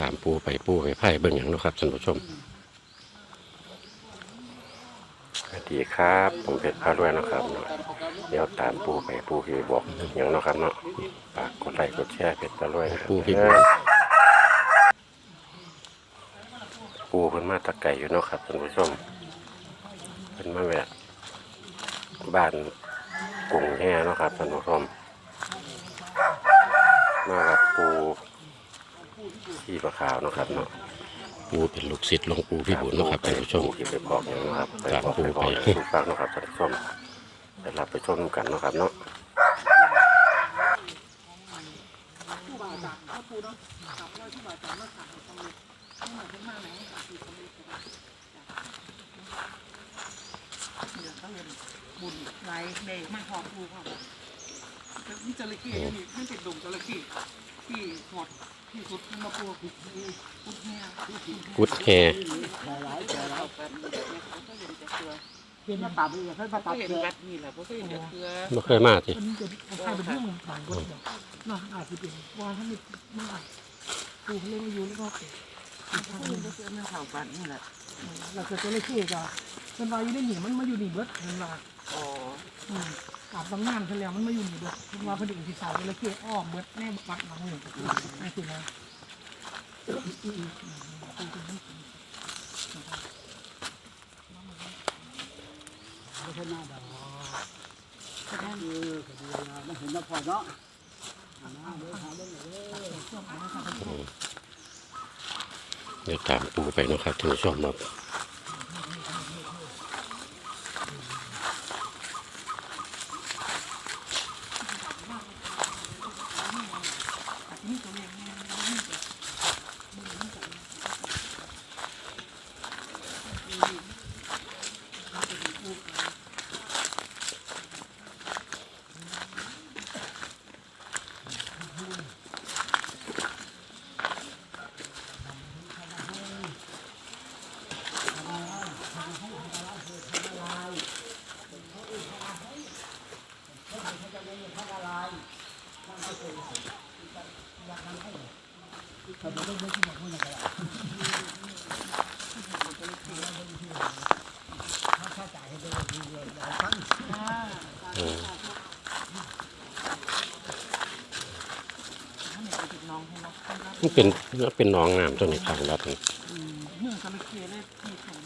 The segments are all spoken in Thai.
ตามปูไปปูไปไพ่เบิ่งอย่างเนาะครับท่านผู้ชมสวัสดีครับผมเพชรพารวยเนาะครับเนาะเดี๋ยวตามปูไปปูพี่บอกอย่างเนาะครับเนาะฝากกดไลค์กดแชร์เพชรพารวยนะครับปูพี่ปูเพิ่นมาตะไก่อยู่เนาะครับท่านผู้ชมเพิ่นมาแวะบ้านกรุงแห่เนาะครับท่านผู้ชมมากับปู ที่ประขาวเนาะครับเนาะปูเป็นลูกศิษย์หลวงปู่พี่บุญเนาะครับท่านผู้ชม ที่ไปบอกอย่างเนาะครับไปบอกไปบอกให้ผู้ฟังเนาะครับท่านผู้ชมไปรับไปชมกันเนาะครับเนาะบุญไหลเด็กมาหอบปูครับแต่นี่จระเข้นี่มันเป็นดงจระเข้ที่หอดที่สุดมันมาปูพุดพุดเนี่ย กุดแฮเป็นมาตัดเลยเพิ่นมาตัดเห็นวัดนี่แหละเพราะเห็นเกลือไม่เคยมาที่อันนี้จะใครเป็นเรื่องบางคนเดียวน่าอาจจะเป็นว่าถ้ามีมากปูเขาเล่นมาอยู่แล้วก็ทางนึงก็คือมันเผาบ้านนี่แหละเราจะจระเข้ก็ เป็นว่าอยู่ในหนีมันมาอยู่นี่เบิดมันว่าอ๋ออืมอาบตำนานเขาแล้วมันมาอยู่นี่เบิดมันว่าเพอดีที่สาวจระเข้อ้อมเบิดแน่ปัดหลังหนึ่งนี่คือนะเดี๋ยวตามปูไปเนาะครับท่านผู้ชมเนาะ มันเป็นมันเป็นหน้องน้ำตัวนี้ทางลัดนี่เนื่องจระเข้เลยที่แข็ง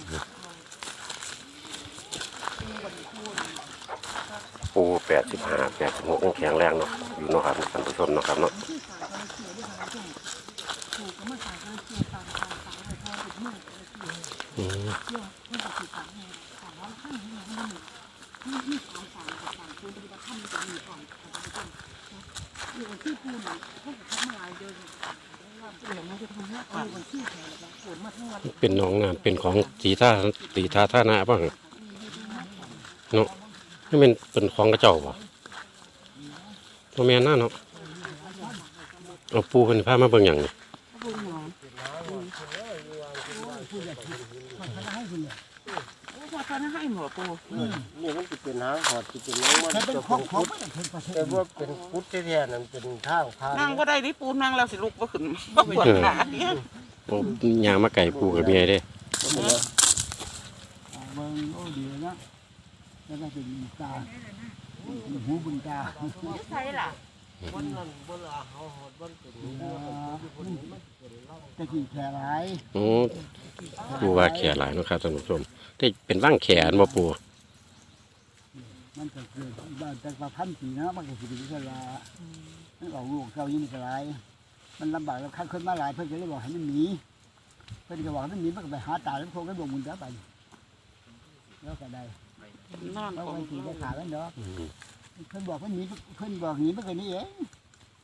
ปูแปดสิบห้าแปดสิบหกยังแข็งแรงเนาะอยู่เนาะครับท่านผู้ชมเนาะครับเนาะเข้ด้วยกันถูกก็มารพอเป็นเมื่อจระเข้อืมเชื่อเพื่อนจะสื่อสารไงสารว่าขั้นที่มันไม่มีนี่นี่สามสามกับสามคือปฏิบัติธรรมจะครับอยู่ที่ปูนาะทำให้เอาคนที่แทนแล้วฝนมาทั้งวันเป็นหน้องน้ำเป็นของสีท่าสีท่าท่านาบ้างเนาะ นี่เป็นเป็นของกระเจ้าป่ะตัวแม่น่าเนาะเอาปูเพิ่นพามาเบิ่งอย่างนี้ว่าตอนนั้นให้หมอปูนี่มันจะเป็นหางหอดจะเป็นน้องมันจะเป็นพุทธแต่ว่าเป็นพุทธแท้ๆนั่นเป็นทางพานั่งก็ได้ดิปูนั่งแล้วสิลุกก็ขึ้นก็ปวดขาเนี่ยโอ้ยางมาไก่ปูกับเมียเด้เมืองโอ้ดีนะ แล้วก็เป็นตาหูบุญตาใช่ล่ะบนนั้นบนอาหาหอดบนเป็นตะกี้แขหลายโอ้ปูว่าแขหลายเนาะครับท่านผู้ชมที่เป็นร่างแขนมาปู มันก็เกิดบ้านแต่ประพันปีนะมันก็สิเป็นสลามันออกลูกเจ้ายิ่งก็หลายมันลำบากแล้วขั้นคนมาหลายเพื่อนก็เลยบอกให้มันหนีเพื่อนก็บอกให้มันหนีมันก็ไปหาตาแล้วโคก็บอกมุนจะไปแล้วก็ได้ นอนเพราะของวันที่จะขากันเนาะเพื่อนบอกเพื่อนหนีเพื่อนบอกหนีเมื่อกี้นี้เอง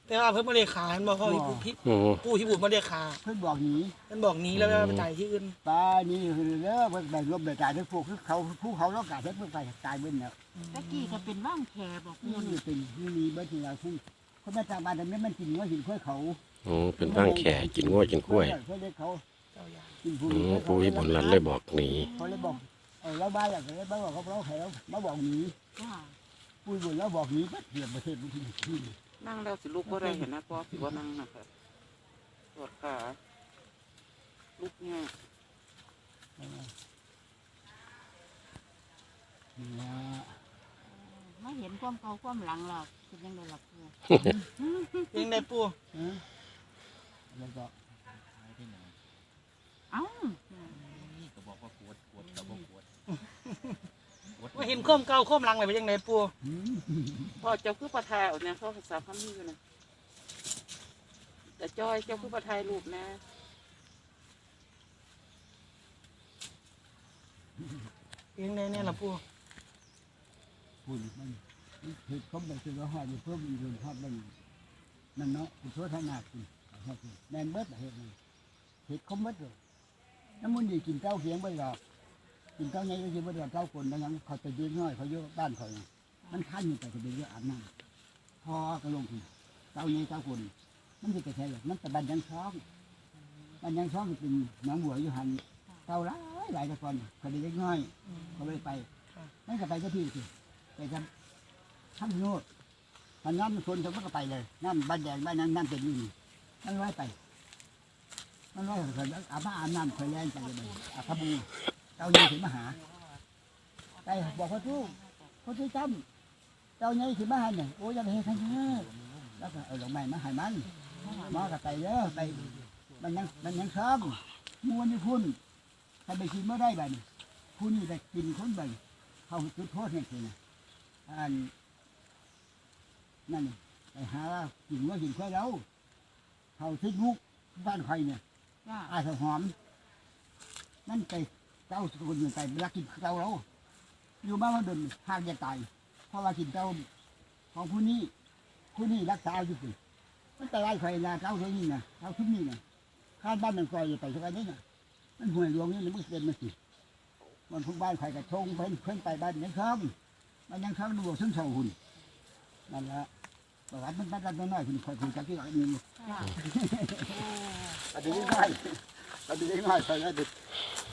แต่ว่าเพิ่นไม่ได้ขาเห็นบอกเขาพี่พี่โอ้ผู้ที่บุญไม่ได้ขาเพื่อนบอกหนีเพิ่นบอกหนี้แล้วไปตายที่อื่นปลานี่คือเด้อเพื่อนแบ่งรวมแบ่งตายทั้งพวกคือเขาผู้เขาต้องการให้เพื่อนไปตายเบิ้ลแล้วตะกี้ก็เป็นว่างแคบอกปูนี่เป็นนี่มีเบิ้ลที่เราซึ่งคนมาจากบ้านแต่ไม่มันกินว่ากินกล้วยเขาโอ้เป็นร่างแขกินง้วกินกล้วยเขาเลยเขากินผู้อืมปูที่บุญรันเลยบอกหนีเขาเลยบอกเออ แล้วบ้านย่างนี้บ้านบอกเขาเราแห้เรามาบอกหนีค่ะปุ้ยบุญแล้วบอกหนีก็เกี่ยดประเทศมันที่นี่นั่งแล้วสิลูกก็ได้เห็นนะพ่อผัวนั่งนะครับปวดขาลูกเนี่ยไม่เห็นความเขาความหลังหรอกคือยังได้หลับปูยังได้ปูแล้อ้า ว่าเห็นข้อมเก่าข้อมหลังอะไรไปยังไงปูพ่อเจ้าคือประทายเอาเนี่ยเขาภาษาพันธ์อยู่นะแต่จอยเจ้าคือประทายรูปนะยังไงเนี่ยล่ะปูพูดมันมันเหตุเขาไปคือว่าหอดอยู่เพิ่มอีกเรื่องหอดมันนั่นเนาะเป็นทั่วทนาคุณแมนเบิดเหตุนี้เหตุเขาเบิดเลยน้ำมันดีกินเจ้าเขียงไปหรอก กินเจ้าใหญ่ก็กินไปหรอกเจ้าคนแล้วยังเขาจะยืนน้อยเขาเยอะบ้านเขามันขั้นอยู่แต่จะเป็นเยอะอาบน้ำพอก็ลงทุนเจ้าใหญ่เจ้าคนมันจะกระแทกมันแต่บันยังช้องบันยังช้องมันเป็นน้องบัวอยู่หันเจ้าหลายหลายตะกอนเขาได้เล็กน้อยเขาเลยไปนั่นก็ไปก็ที่สิไปทำทำโน่นมันน้ำมันชนเขาก็ไปเลยน้ำบ้านแดงบ้านนั้นน้ำเป็นยู่นี่มันร้อยไปมันร้อยเขาอาบน้ำอาบน้ำเคยแรงไปเลยอาบบู เจ้าใหญ่ถึงมาหาไปบอกเขาทุกเขาทุกจำเจ้าใหญ่ถึงมาหาเนี่ยโอ้ยยังเห็นทั้งเนี้แล้วก็เอาดอกไม้มาให้มันหมอกับไปเยอะไปมันยังมันยังซ้อมมวนนี่พุ่นใครไปกินไม่ได้บ้านพุ่นนี่ไปกินคนบ้านเขาจุดโทษเนี่ยคือนะอันนั่นนี่ไปหากินว่ากินค่อยเราเขาทิศมุกบ้านใครเนี่ยจ้าอาสหอมนั่นไป เจ้าสกุลอยู่ไปรักกินเจ้าเราอยู่บ้านมาดนหากจะตายเพราะว่ากินเจ้าของผู้นี้ผู้นี้รักษาอยู่สิมันแต่ไรใครนะเจ้าเท่านี้นะเจ้าทุกนี้นะข้าบ้านมันคอยไปสักอันนี้นะมันห่วยหลวงนี่มันเป็นมาสิมันพวกบ้านใครกระทงเพิ่นเพิ่นไปบ้านยังค้อมมันยังค้อมดูซึ่งเสาหุ่นนั่นแหละบอกว่ามันบ้านน้อยๆคุณคอยคุยกับที่หลังนี่จ้าอันนี้ง่าย อันนี้ง่ายใส่ได้ดิ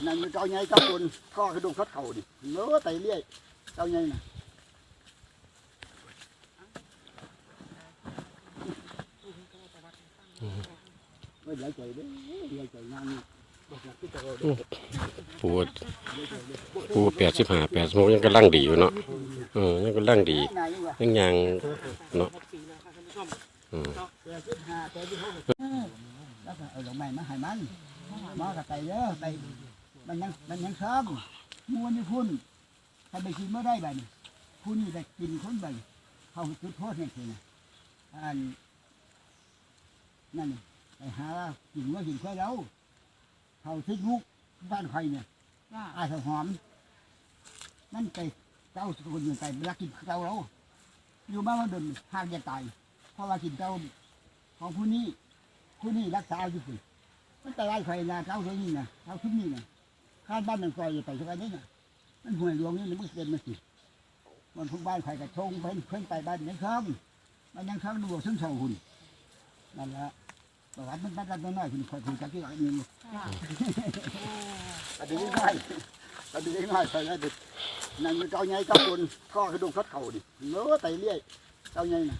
นั่นมันเจ้าใหญ่เจ้าคนก็กระดูกทัดเข่าดิเนื้อไตเลี้ยเจ้าใหญ่น่ะไม่ไหลใจเด้ไหลใจงานนี่บอกอยากที่จะเอาเด้อปูปูแปดสิบห้าแปดสิบหกยังกำลังดีอยู่เนาะเออยังกำลังดียยังว่ายังเนาะปีแล้วครับท่านผู้ชมอืม แปดสิบห้าแปดสิบหกแล้วก็เอาดอกไม้มาให้มันหมอกับไปเด้อไปมันยังมันยังซ้อมมวนนี่พุ่นใครไปกินไม่ได้บ้านพุ่นนี่ไปกินคนบ้านเขาจุดโทษเนี่ยคือนะอันนั่นนี่ไปหากินว่ากินค่อยเราเขาทิศมุกบ้านใครเนี่ยจ้าอาสหอมนั่นไปเจ้าสกุลอยู่ไปรักกินเจ้าเราอยู่บ้านมาดนหากจะตายเพราะว่ากินเจ้าของผู้นี้ผู้นี้รักษาอยู่สิ มันแต่ไรใครนะเจ้าเท่านี้นะเจ้าทุกนี้นะข้าบ้านมันคอยไปสักอันนี้นะมันห่วยหลวงนี่มันเป็นมาสิมันพวกบ้านใครกระทงเพิ่นเพิ่นไปบ้านยังค้อมมันยังค้อมดูซึ่งเสาหุ่นนั่นแหละบอกว่ามันบ้านน้อยๆคุณคอยคุยกับที่หลังนี่จ้าอันนี้ง่ายอันนี้ง่ายใส่ได้ดินั่นมันเจ้าใหญ่เจ้าคนก็กระดูกทัดเข่าดิเนื้อไตเลี้ยเจ้าใหญ่น่ะ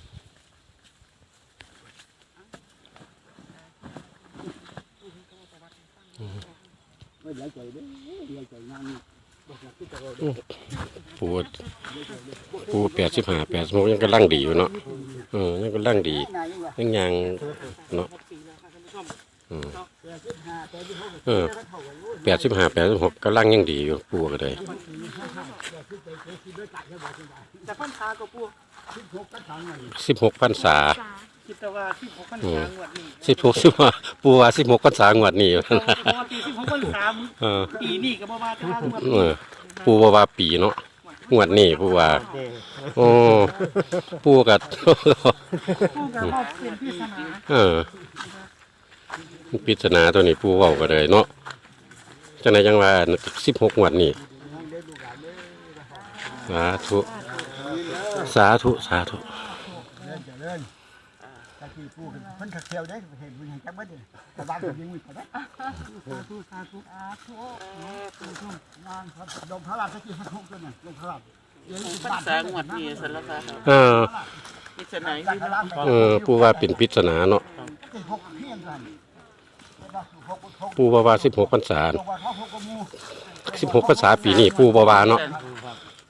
ไม่ไหลใจเด้ไหลใจงานนี่บอกอยากที่จะเอาเด้อ ปูปูแปดสิบห้าแปดสิบหกยังกำลังดีอยู่เนาะเออยังกำลังดีนายยังยังยังเนาะปีแล้วครับท่านผู้ชมอืมแปดสิบห้าแปดสิบหกเออแปดสิบห้าแปดสิบหกกำลังยังดีอยู่ปูก็เลยสิบหกกระถา งหน่อยสิบหกพรรษาจ้าคิดแต่ว่าที่หกพันษางวดนี้สิบหกสิบห้าปูว่าสิบหกพรรษางวดนี้เพราะว่าปีที่หกพันษาเออปีนี้ก็บ่มาแต่ว่างวดเออปูว่าว่าปีเนาะงวดนี้ปูว่าโอ้ปูกัด ผู้กับว่าเป็นพิศนาเออปริศนาตัวนี้ปูเว้าก็เลยเนาะจังไดจังว่าสิบหกงวดนี้สาธุ สาธุ สาธุเล่นจะเล่นตะกี้พูดเพิ่นขัดเทียวได้เห็นมันเห็นจังเบิดเลยแต่บ้านผมยังมีก็ได้สาธุสาธุสาธุงานครับลงพระราชกิจพระทุกข์ด้วยนะลงพระราชเดี๋ยวนี้ภาษางวดนี้สารคามเออพิจารณาจัอกยู่รเนาเออปูว่าเป็นปริศนาเนาะปูว่าวาสิบหกพรรษาสิบหกพรรษาปีนี้ปูบ่ว่าเนาะ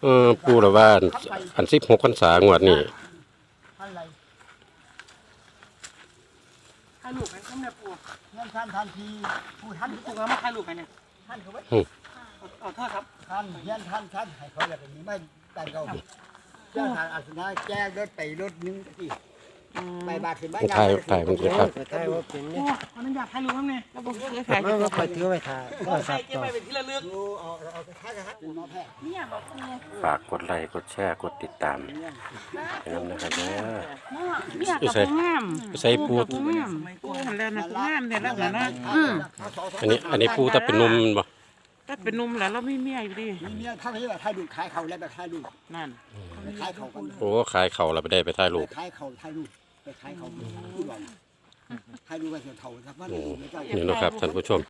เออปูละว่าอันสิบหกพรรษางวดนี่ ถ่ายรูปให้ผมเนี่ยปูงั้นท่านทันทีผู้ท่านปูเอามาถ่ายรูปให้เนี่ยท่านเขาไว้เอาโทษครับท่านเฮียนท่านท่านให้เขาอย่างนี้ไม่แต่งเขาเจ้าทางอาสนะแจ้งรถไปรถนึงที่ ไปบาทถึงบ้านถ่ายถ่ายมันจะครับไปถ่ายว่าเป็นโอ้เนี่ยขออนุญาตถ่ายรูปครับเนี่ยก็บ่เคยถ่ายมันก็ไปถือไว้ถ่ายก็ถ่าสัยบเก็บต่อไว้เป็นที่ระลึกดูเอาเอาไปท่ากันครับเป็นหมอแพทย์เนี่ยบอกปูฝากกดไลค์กดแชร์กดติดตามให้น้ำนะครับเด้อเนี่ยกับปูงามใส่ปูปูงามปูหันแล้วนะปูงามเนี่ยแล้วนะนะอันนี้อันนี้ปูถ้าเป็นนมมันบ่ถ้า เป็นหนุ่มแล้วเราไม่เมียอยู่ดิมีเมียเท่าที่แบบถ่ายดูขายเขาแล้วแบบถ่ายดูนั่นไปขายเขากันโอ้ขายเขาเราไปได้ไปถ่ายรูปไปขายเขาถ่ายรูปไปขายเขาผู้หลอนถ่ายรูปไปเสียเท่าสักวันโอ้ไม่ต้องนี่เนาะครับท่านผู้ชม